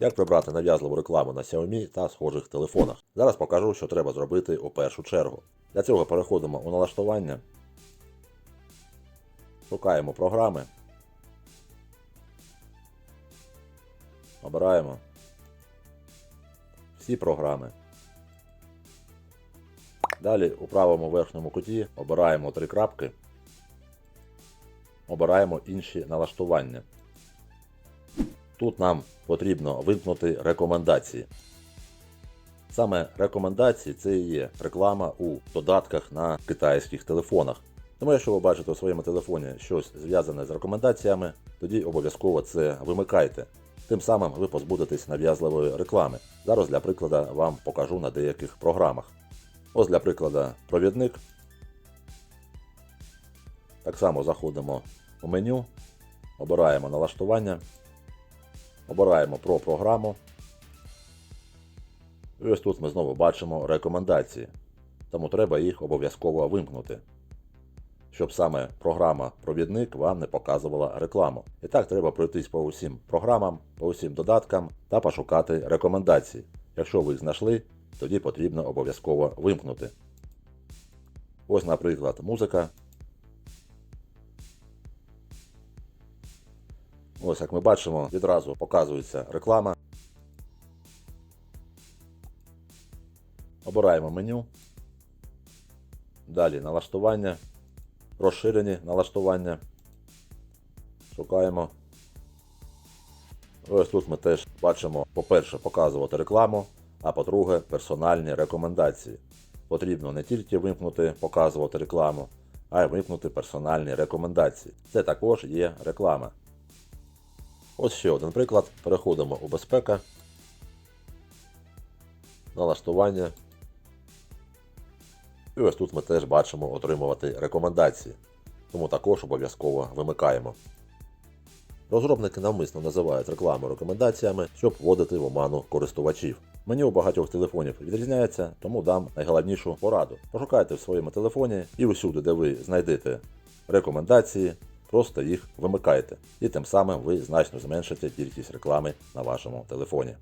Як прибрати нав'язливу рекламу на Xiaomi та схожих телефонах? Зараз покажу, що треба зробити у першу чергу. Для цього переходимо у налаштування, шукаємо програми, обираємо всі програми. Далі у правому верхньому куті обираємо три крапки, обираємо інші налаштування. Тут нам потрібно вимкнути рекомендації. Саме рекомендації це і є реклама у додатках на китайських телефонах. Тому, якщо ви бачите у своєму телефоні щось зв'язане з рекомендаціями, тоді обов'язково це вимикайте. Тим самим ви позбудетесь нав'язливої реклами. Зараз для прикладу вам покажу на деяких програмах. Ось для прикладу провідник. Так само заходимо у меню, обираємо налаштування, обираємо про програму. І ось тут ми знову бачимо рекомендації, тому треба їх обов'язково вимкнути, щоб саме програма Провідник вам не показувала рекламу. І так треба пройтись по усім програмам, по усім додаткам та пошукати рекомендації. Якщо ви їх знайшли, тоді потрібно обов'язково вимкнути. Ось, наприклад, музика. Ось, як ми бачимо, відразу показується реклама. Обираємо меню. Далі налаштування. Розширені налаштування. Шукаємо. Ось тут ми теж бачимо, по-перше, показувати рекламу, а по-друге, персональні рекомендації. Потрібно не тільки вимкнути показувати рекламу, а й вимкнути персональні рекомендації. Це також є реклама. Ось ще один приклад. Переходимо у безпека. Налаштування. І ось тут ми теж бачимо отримувати рекомендації. Тому також обов'язково вимикаємо. Розробники навмисно називають рекламу рекомендаціями, щоб вводити в оману користувачів. Меню у багатьох телефонів відрізняється, тому дам найголовнішу пораду. Пошукайте в своєму телефоні і усюди, де ви знайдете рекомендації, просто їх вимикайте. І тим самим ви значно зменшите кількість реклами на вашому телефоні.